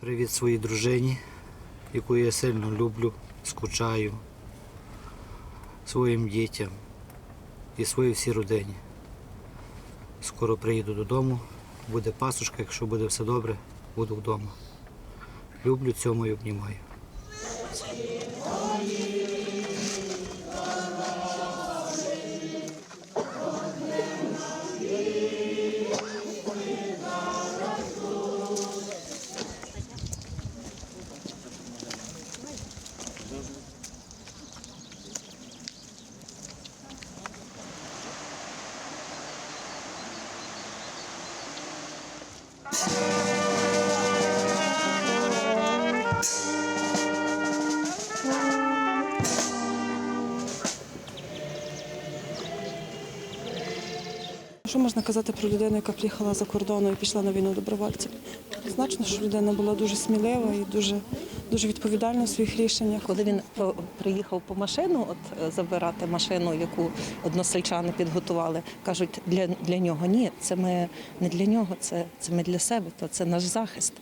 Привіт своїй дружині, яку я сильно люблю, скучаю, своїм дітям і своїй всій родині. Скоро приїду додому, буде пасушка, якщо буде все добре, буду вдома. Люблю цьому і обнімаю. Що можна казати про людину, яка приїхала за кордону і пішла на війну добровольцем? Значно, що людина була дуже смілива і дуже, дуже відповідальна в своїх рішеннях. Коли він приїхав по машину, от е, забирати машину, яку односельчани підготували, кажуть, для, для нього ні, це ми не для нього, це, це ми для себе, то це наш захист.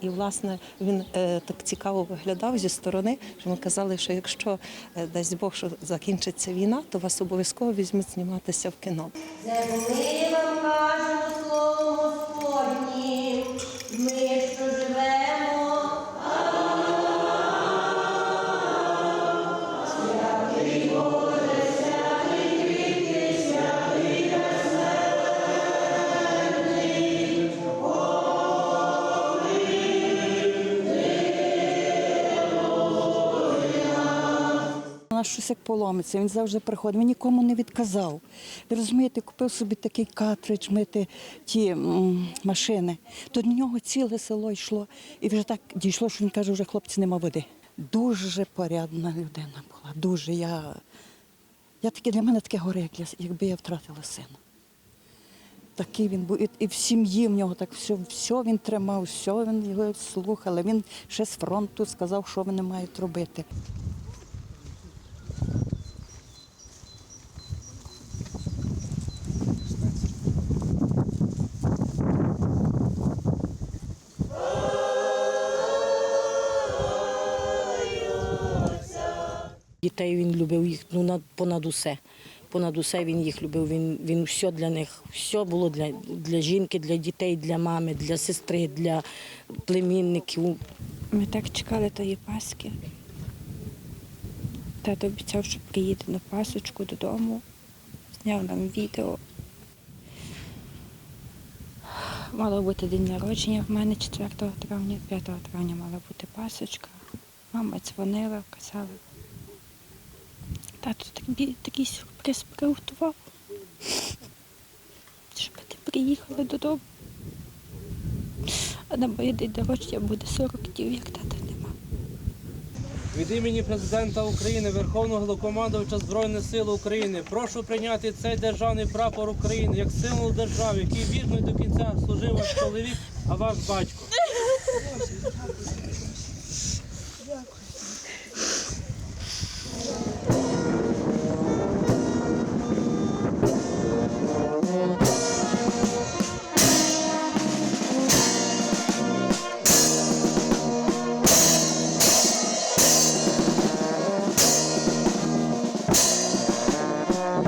І власне він е, так цікаво виглядав зі сторони, що ми казали, що якщо е, дасть Бог, що закінчиться війна, то вас обов'язково візьмуть зніматися в кіно. Щось як поломиться, він завжди приходить, він нікому не відказав. Ви розумієте, купив собі такий картридж мити ті м, машини. До нього ціле село йшло. І вже так дійшло, що він каже, вже хлопці нема води. Дуже порядна людина була. Дуже. Я, я таке, для мене таке горе, як я- якби я втратила сина. Такий він був. І, і в сім'ї в нього так все, все він тримав, все він його слухали. Він ще з фронту сказав, що вони мають робити. Дітей він любив їх ну, понад усе. Понад усе він їх любив. Він, він все для них, все було для, для жінки, для дітей, для мами, для сестри, для племінників. Ми так чекали тої Пасхи. Тато обіцяв, що приїде на пасочку додому, зняв нам відео. Мало бути день народження в мене 4 травня, 5 травня мала бути пасочка. Мама дзвонила, казала. Тато тобі такий сюрприз приготував, щоб ти приїхала додому. А на моє день народження буде 40 днів, як тата нема. Від імені президента України, Верховного Головнокомандувача Збройних сил України, прошу прийняти цей державний прапор України як символ держави, який вірно до кінця служив ваш чоловік, а ваш батько.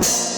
you